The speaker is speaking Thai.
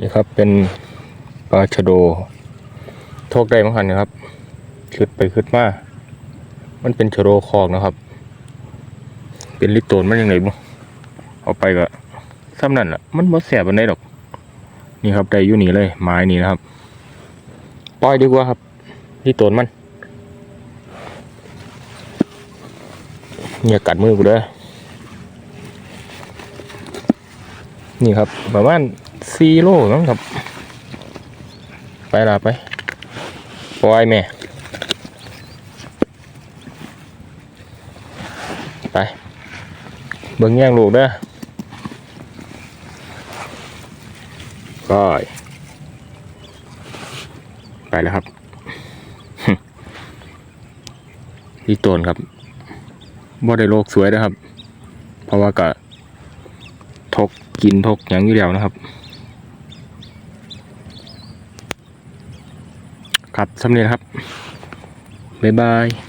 นี่ครับเป็นปลาชะโด โทกได้มั้งคันนะครับขึ้นไปขึ้นมา มันเป็นชะโดคอกนะครับ เป็นลิตรโตนมันยังไงบุเอาไปก็ซ้ำนั่นแหละมันบ่แสบอันใดดอก นี่ครับได้อยู่นี่เลย ไม้นี่นะครับ ปล่อยดีกว่าครับลิตโตนมันอย่ากัดมือกูเด้อนี่ครับประมาณ สี่โลมั้งครับ ไปละไปปล่อยแม่ ไป เบิ่งแย่งลูกเด้อไปไปแล้วครับที่โตนครับบ่ได้โลกสวยนะครับ เพราะว่ากะทกกินทกหยังอยู่แล้วนะครับ ครับสำเร็จครับ บ๊ายบาย